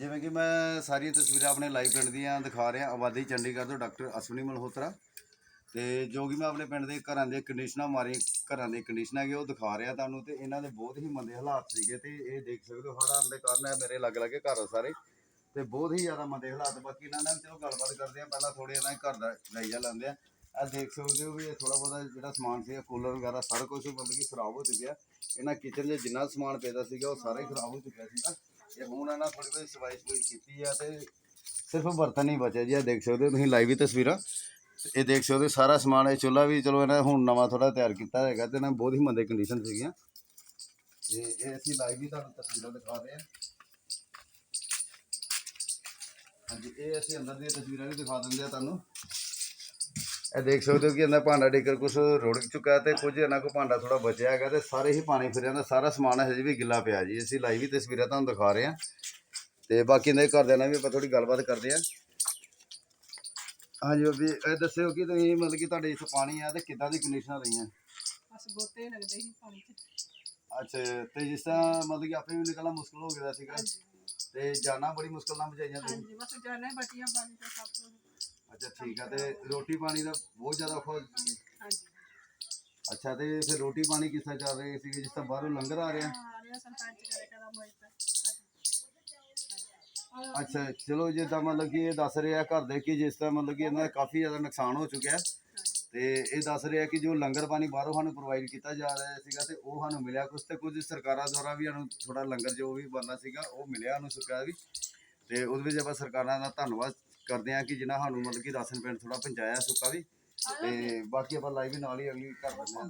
ਜਿਵੇਂ ਕਿ ਮੈਂ ਸਾਰੀਆਂ ਤਸਵੀਰਾਂ ਆਪਣੇ ਲਾਈਵ ਪਿੰਡ ਦੀਆਂ ਦਿਖਾ ਰਿਹਾ, ਆਬਾਦੀ ਚੰਡੀਗੜ੍ਹ ਤੋਂ ਡਾਕਟਰ ਅਸ਼ਵਨੀ ਮਲਹੋਤਰਾ। ਤੇ ਜੋ ਕਿ ਮੈਂ ਆਪਣੇ ਪਿੰਡ ਦੇ ਘਰਾਂ ਦੇ ਕੰਡੀਸ਼ਨਾਂ ਮਾਰੀ ਘਰਾਂ ਦੇ ਕੰਡੀਸ਼ਨਾਂ ਹੈਗੇ, ਉਹ ਦਿਖਾ ਰਿਹਾ ਤੁਹਾਨੂੰ ਤੇ ਇਹਨਾਂ ਦੇ ਬਹੁਤ ਹੀ ਮੰਦੇ ਹਾਲਾਤ ਸੀਗੇ ਤੇ ਇਹ ਦੇਖ ਸਕਦੇ ਹੋ, ਹੜ੍ਹਾਂ ਦੇ ਕਾਰਨ ਹੈ ਮੇਰੇ ਲੱਗ ਲੱਗੇ ਘਰ ਆ ਸਾਰੇ ਤੇ ਬਹੁਤ ਹੀ ਜ਼ਿਆਦਾ ਮੰਦੇ ਹਾਲਾਤ। ਬਾਕੀ ਇਹਨਾਂ ਨਾਲ ਵੀ ਚਲੋ ਗੱਲਬਾਤ ਕਰਦੇ ਆ, ਪਹਿਲਾਂ ਥੋੜੇ ਇਹਨਾਂ ਦੇ ਘਰ ਦਾ ਜਾਇਜ਼ਾ ਲੈਂਦੇ ਆ। ਆ ਦੇਖ ਸਕਦੇ ਹੋ ਵੀ ਇਹ ਥੋੜਾ ਬਹੁਤਾ ਜਿਹੜਾ ਸਮਾਨ ਸੀ ਕੂਲਰ ਵਗੈਰਾ ਸਾਰਾ ਕੁਝ ਮਤਲਬ ਕਿ ਖਰਾਬ ਹੋ ਚੁੱਕਿਆ। ਇਹਨਾਂ ਕਿਚਨ 'ਚ ਜਿੰਨਾ ਸਮਾਨ ਪੈਦਾ ਸੀਗਾ, ਉਹ ਸਾਰਾ ਹੀ ਖਰਾਬ ਹੋ ਚੁੱਕਿਆ ਸੀਗਾ। ਇਹ ਹੁਣ ਇਹਨਾਂ ਥੋੜੀ ਬਹੁਤੀ ਸਫ਼ਾਈ ਸਫੂਈ ਕੀਤੀ ਆ ਤੇ ਸਿਰਫ ਬਰਤਨ ਹੀ ਬਚਿਆ ਜੀ। ਆ ਦੇਖ ਸਕਦੇ ਹੋ ਤੁਸੀਂ ਲਾਈਵ ਹੀ ਤਸਵੀਰਾਂ। ਇਹ ਦੇਖ ਸਕਦੇ ਹੋ ਸਾਰਾ ਸਮਾਨ, ਇਹ ਚੁੱਲ੍ਹਾ ਵੀ ਚਲੋ ਇਹਨਾਂ ਹੁਣ ਨਵਾਂ ਥੋੜਾ ਤਿਆਰ ਕੀਤਾ ਹੈਗਾ ਤੇ ਇਹਨਾਂ ਬਹੁਤ ਹੀ ਮੰਦੇ ਕੰਡੀਸ਼ਨ ਸੀਗੀਆਂ। ਤੇ ਇਹ ਅਸੀਂ ਲਾਈਵ ਹੀ ਤੁਹਾਨੂੰ ਤਸਵੀਰਾਂ ਦਿਖਾ ਰਹੇ ਹਾਂ। ਹਾਂਜੀ, ਇਹ ਅਸੀਂ ਅੰਦਰ ਦੀਆਂ ਤਸਵੀਰਾਂ ਵੀ ਦਿਖਾ ਦਿੰਦੇ ਆ ਤੁਹਾਨੂੰ। ਇਹ ਦੇਖ ਸਕਦੇ ਹੋ ਕਿ ਇਹਨਾਂ ਭਾਂਡਾ ਡੇਕਰ ਕੁਝ ਰੁੜ ਚੁੱਕਾ ਤੇ ਕੁਝ ਇਹਨਾਂ ਕੋ ਭਾਂਡਾ ਥੋੜਾ ਬਚਿਆ ਹੈਗਾ ਤੇ ਸਾਰੇ ਹੀ ਪਾਣੀ ਫਿਰ ਜਾਂਦਾ ਸਾਰਾ ਸਮਾਨ ਹਜੇ ਵੀ ਗਿੱਲਾ ਪਿਆ ਜੀ। ਅਸੀਂ ਲਾਈਵ ਹੀ ਤਸਵੀਰਾਂ ਤੁਹਾਨੂੰ ਦਿਖਾ ਰਹੇ ਹਾਂ। ਤੇ ਬਾਕੀ ਇਹਨਾਂ ਦੇ ਘਰਦਿਆਂ ਨਾਲ ਵੀ ਆਪਾਂ ਥੋੜੀ ਗੱਲਬਾਤ ਕਰਦੇ ਹਾਂ। ਹਾਂਜੀ ਵੀ ਇਹ ਦੱਸਿਓ ਕਿ ਤੁਸੀਂ ਮਤਲਬ ਕਿ ਤੁਹਾਡੇ ਇਸ ਪਾਣੀ ਆ ਤੇ ਕਿੱਦਾਂ ਦੀ ਕੰਡੀਸ਼ਨਾਂ ਰਹੀਆਂ? ਬਸ ਗੋਤੇ ਲੱਗਦੇ ਸੀ ਪਾਣੀ 'ਚ। ਅੱਛਾ ਤੇ ਜਿਸ ਤਰ੍ਹਾਂ ਮਤਲਬ ਕਿ ਆਪੇ ਵੀ ਨਿਕਲਣਾ ਮੁਸ਼ਕਲ ਹੋ ਗਿਆ ਸੀਗਾ। ਤੇ ਜਾਨਾਂ ਬੜੀ ਮੁਸ਼ਕਲ ਨਾਲ ਬਚਾਈਆਂ ਤੁਸੀਂ? ਹਾਂਜੀ ਬਸ ਜਾਣਾ ਬਟੀਆਂ ਪਾਣੀ ਦਾ ਸਭ ਕੁਝ। ਅੱਛਾ ਠੀਕ ਆ ਤੇ ਰੋਟੀ ਪਾਣੀ ਦਾ ਬਹੁਤ ਜ਼ਿਆਦਾ ਸੀ ਹਾਂਜੀ। ਅੱਛਾ ਤੇ ਫਿਰ ਰੋਟੀ ਪਾਣੀ ਕਿਸ ਤਰ੍ਹਾਂ ਚੱਲ ਰਹੇ ਸੀਗੇ ਜਿਸ ਤਰ੍ਹਾਂ ਬਾਹਰੋਂ ਲੰਗਰ ਆ ਰਿਹਾ? ਆ ਰਿਹਾ ਸਰਪੰਚ ਕਰੇ ਮੋਇਤਾ ਅੱਛਾ ਚਲੋ ਜਿੱਦਾਂ ਮਤਲਬ ਕਿ ਇਹ ਦੱਸ ਰਿਹਾ ਘਰ ਦੇ ਕਿ ਜਿਸ ਤਰ੍ਹਾਂ ਮਤਲਬ ਕਿ ਇਹਨਾਂ ਦਾ ਕਾਫੀ ਜ਼ਿਆਦਾ ਨੁਕਸਾਨ ਹੋ ਚੁੱਕਿਆ ਹੈ। ਤੇ ਇਹ ਦੱਸ ਰਿਹਾ ਕਿ ਜੋ ਲੰਗਰ ਪਾਣੀ ਬਾਹਰੋਂ ਸਾਨੂੰ ਪ੍ਰੋਵਾਈਡ ਕੀਤਾ ਜਾ ਰਿਹਾ ਸੀਗਾ ਤੇ ਉਹ ਸਾਨੂੰ ਮਿਲਿਆ ਕੁਛ ਤੇ ਕੁਝ ਸਰਕਾਰਾਂ ਦੁਆਰਾ ਵੀ ਸਾਨੂੰ ਥੋੜਾ ਲੰਗਰ ਜੋ ਵੀ ਬਣਨਾ ਸੀਗਾ ਉਹ ਮਿਲਿਆ ਸਾਨੂੰ ਸਰਕਾਰ ਵੀ ਤੇ ਉਹਦੇ ਵਿੱਚ ਆਪਾਂ ਸਰਕਾਰਾਂ ਦਾ ਧੰਨਵਾਦ ਕਰਦੇ ਹਾਂ ਕਿ ਜਿਨ੍ਹਾਂ ਸਾਨੂੰ ਮਤਲਬ ਕਿ ਰਾਸ਼ਨ ਪਿੰਡ ਥੋੜਾ ਪਹੁੰਚਾਇਆ ਸੁੱਕਾ ਵੀ। ਤੇ ਬਾਕੀ ਆਪਾਂ ਲਾਈਵ ਨਾਲ ਹੀ ਅਗਲੀ ਕਰ ਦਿੰਦੇ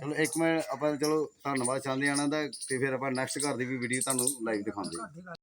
ਚਲੋ ਇੱਕ ਮਿੰਟ ਆਪਾਂ ਚਲੋ ਧੰਨਵਾਦ ਚਾਹੁੰਦੇ ਹਾਂ ਇਹਨਾਂ ਦਾ ਤੇ ਫਿਰ ਆਪਾਂ ਨੈਕਸਟ ਘਰ ਦੀ ਵੀ ਵੀਡੀਓ ਤੁਹਾਨੂੰ ਲਾਈਵ ਦਿਖਾਉਂਦੇ ਹਾਂ।